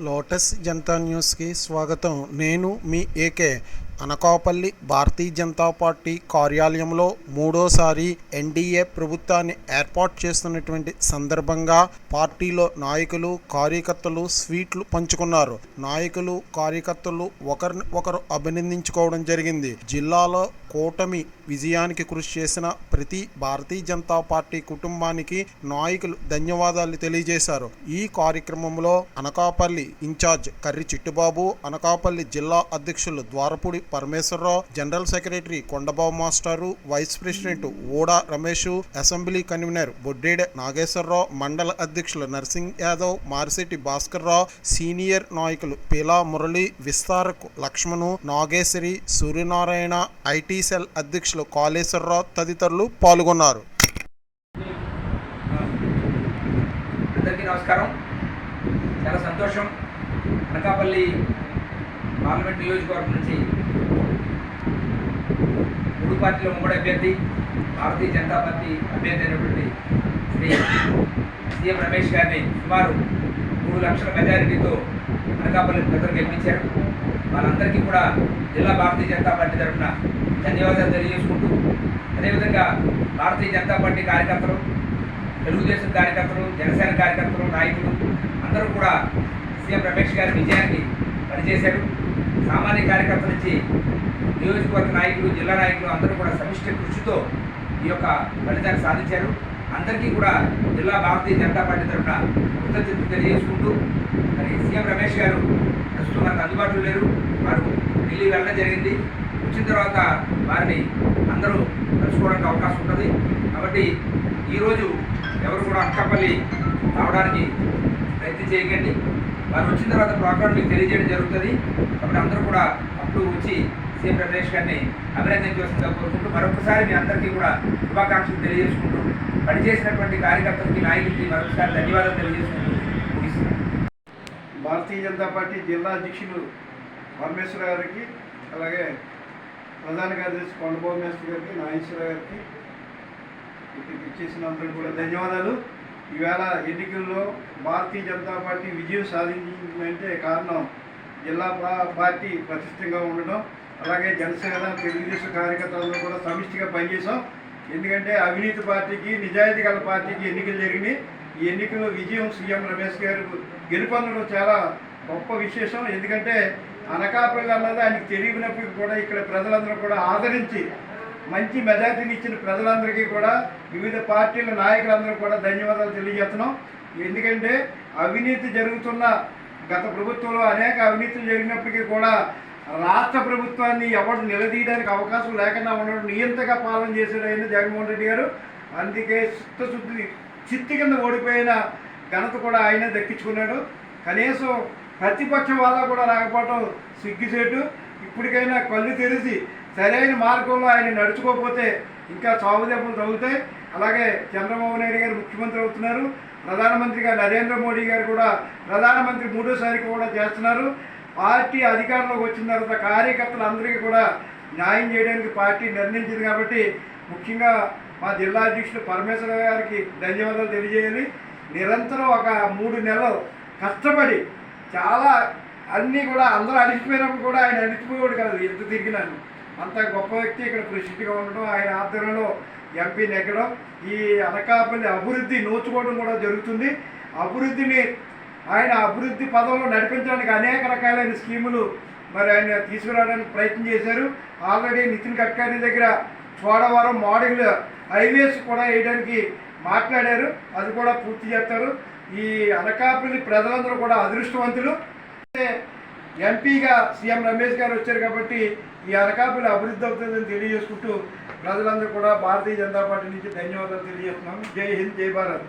Lotus Janata న్యూస్కి స్వాగతం నేను మీ ఏకే అనకాపల్లి భారతీయ జనతా పార్టీ కార్యాలయంలో మూడోసారి ఎన్డీఏ ప్రభుత్వాన్ని ఏర్పాటు చేస్తున్నటువంటి సందర్భంగా పార్టీలో నాయకులు కార్యకర్తలు స్వీట్లు పంచుకున్నారు. నాయకులు కార్యకర్తలు ఒకరిని ఒకరు అభినందించుకోవడం జరిగింది. జిల్లాలో కూటమి విజయానికి కృషి చేసిన ప్రతి భారతీయ జనతా పార్టీ కుటుంబానికి నాయకులు ధన్యవాదాలు తెలియజేశారు. ఈ కార్యక్రమంలో అనకాపల్లి ఇన్ఛార్జ్ కర్రి చిట్టుబాబు అనకాపల్లి జిల్లా అధ్యక్షులు ద్వారపూడి పరమేశ్వరరావు జనరల్ సెక్రటరీ కొండబాబు మాస్టారు vice president Oda Ramesh assembly convener Boddeda Nageswararao మండల అధ్యక్షులు నర్సింగ్ యాదవ్ మారిశెట్టి భాస్కర్ రావు సీనియర్ నాయకులు పీలా మురళి విస్తారకు లక్ష్మణు నాగేశ్వరి సూర్యనారాయణ ఐటీ సెల్ అధ్యక్షులు కాళేశ్వరరావు తదితరులు పాల్గొన్నారు. అందరికీ నమస్కారం. చాలా సంతోషం. అనకాపల్లి పార్లమెంట్ నియోజకవర్గం నుంచి పార్టీలో ఉమ్మడి అభ్యర్థి భారతీయ జనతా పార్టీ అభ్యర్థి అయినటువంటి శ్రీ సీఎం రమేష్ గారిని సుమారు మూడు లక్షల మెజారిటీతో అనకాపల్లి ప్రజలు గెలిపించారు. వాళ్ళందరికీ కూడా జిల్లా భారతీయ జనతా పార్టీ తరఫున ధన్యవాదాలు తెలియజేసుకుంటూ అదేవిధంగా భారతీయ జనతా పార్టీ కార్యకర్తలు తెలుగుదేశం కార్యకర్తలు జనసేన కార్యకర్తలు నాయకులు అందరూ కూడా సీఎం రమేష్ గారి విజయానికి పనిచేశారు. సామాన్య కార్యకర్త నుంచి నియోజకవర్గ నాయకులు జిల్లా నాయకులు అందరూ కూడా సమిష్టి కృషితో ఈ యొక్క ఫలితాన్ని సాధించారు. అందరికీ కూడా జిల్లా భారతీయ జనతా పార్టీ తరఫున కృతజ్ఞతలు తెలియజేసుకుంటూ మరి సీఎం రమేష్ గారు ప్రస్తుతం మనకు అందుబాటులో లేరు. వారు ఢిల్లీ వెళ్ళడం జరిగింది. వచ్చిన తర్వాత వారిని అందరూ కలుసుకోవడానికి అవకాశం ఉంటుంది కాబట్టి ఈరోజు ఎవరు కూడా అక్కపల్లి రావడానికి ప్రయత్నం చేయకండి. వారు వచ్చిన తర్వాత ప్రోగ్రామ్ మీకు తెలియజేయడం జరుగుతుంది. కాబట్టి అందరూ కూడా అప్పుడు వచ్చి సీఎం రమేష్ గారిని అభినందించవలసిందిగా కోరుకుంటూ మరొకసారి మీ అందరికీ కూడా శుభాకాంక్షలు తెలియజేసుకుంటూ పనిచేసినటువంటి కార్యకర్తలకి నాయకులకి మరొకసారి ధన్యవాదాలు తెలియజేసుకుంటూ భారతీయ జనతా పార్టీ జిల్లా అధ్యక్షులు పరమేశ్వర గారికి అలాగే ప్రధాన కార్యదర్శి కొండభోమేశ్వర గారికి నాగేశ్వర గారికి ఇక్కడికి ఇచ్చేసిన కూడా ధన్యవాదాలు. ఈవేళ ఎన్నికల్లో భారతీయ జనతా పార్టీ విజయం సాధించిందంటే కారణం జిల్లా పార్టీ ప్రతిష్టంగా ఉండడం అలాగే జనసేన తెలుగుదేశం కార్యకర్తలతో కూడా సమిష్టిగా పనిచేసాం ఎందుకంటే అవినీతి పార్టీకి నిజాయితీ గల పార్టీకి ఎన్నికలు జరిగినాయి. ఈ ఎన్నికల్లో విజయం సీఎం రమేష్ గారు గెలుపొందడం చాలా గొప్ప విశేషం. ఎందుకంటే అనకాపల్లి అన్నది ఆయనకు తెలియనప్పటికీ కూడా ఇక్కడ ప్రజలందరూ కూడా ఆదరించి మంచి మెజార్టీని ఇచ్చిన ప్రజలందరికీ కూడా వివిధ పార్టీల నాయకులందరూ కూడా ధన్యవాదాలు తెలియజేస్తున్నాం. ఎందుకంటే అవినీతి జరుగుతున్న గత ప్రభుత్వంలో అనేక అవినీతులు జరిగినప్పటికీ కూడా రాష్ట్ర ప్రభుత్వాన్ని ఎవరు నిలదీయడానికి అవకాశం లేకుండా ఉండడం నియంతగా పాలన చేశాడు ఆయన జగన్మోహన్ రెడ్డి గారు. అందుకే చిత్తశుద్ధి చిత్తి కింద ఓడిపోయిన ఘనత కూడా ఆయనే దక్కించుకున్నాడు. కనీసం ప్రతిపక్ష వాదా కూడా రాకపోవడం సిగ్గుచేటు. ఇప్పటికైనా కళ్ళు తెరిచి సరైన మార్గంలో ఆయన నడుచుకోకపోతే ఇంకా చావు దెబ్బలు తగులుతాయి. అలాగే చంద్రబాబు నాయుడు గారు ముఖ్యమంత్రి అవుతున్నారు. ప్రధానమంత్రిగా నరేంద్ర మోడీ గారు కూడా ప్రధానమంత్రి మూడోసారి కూడా చేస్తున్నారు. పార్టీ అధికారంలోకి వచ్చిన తర్వాత కార్యకర్తలందరికీ కూడా న్యాయం చేయడానికి పార్టీ నిర్ణయించింది కాబట్టి ముఖ్యంగా మా జిల్లా అధ్యక్షుడు పరమేశ్వర గారికి ధన్యవాదాలు తెలియజేయాలి. నిరంతరం ఒక మూడు నెలలు కష్టపడి చాలా అన్నీ కూడా అందరూ అడిగిపోయినప్పుడు కూడా ఆయన అడిగిపోయాడు కాదు ఎంత తిరిగినాను. అంత గొప్ప వ్యక్తి ఇక్కడ ప్రెసిడెంట్గా ఉండడం ఆయన ఆధ్వర్యంలో ఎంపీ నెగ్గడం ఈ అనకాపల్లి అభివృద్ధి నోచుకోవడం కూడా జరుగుతుంది. అభివృద్ధిని ఆయన అభివృద్ధి పదంలో నడిపించడానికి అనేక రకాలైన స్కీములు మరి ఆయన తీసుకురావడానికి ప్రయత్నం చేశారు. ఆల్రెడీ నితిన్ గడ్కరీ దగ్గర చోడవరం మోడల్ హైవేస్ కూడా వేయడానికి మాట్లాడారు. అది కూడా పూర్తి చేస్తారు. ఈ అనకాపల్లి ప్రజలందరూ కూడా అదృష్టవంతులు. ఎంపీగా సీఎం రమేష్ గారు వచ్చారు కాబట్టి ఈ అనకాపల్లి అభివృద్ధి అవుతుందని తెలియజేసుకుంటూ ప్రజలందరూ కూడా భారతీయ జనతా పార్టీ నుంచి ధన్యవాదాలు తెలియజేస్తున్నాం. జై హింద్ జై భారత్.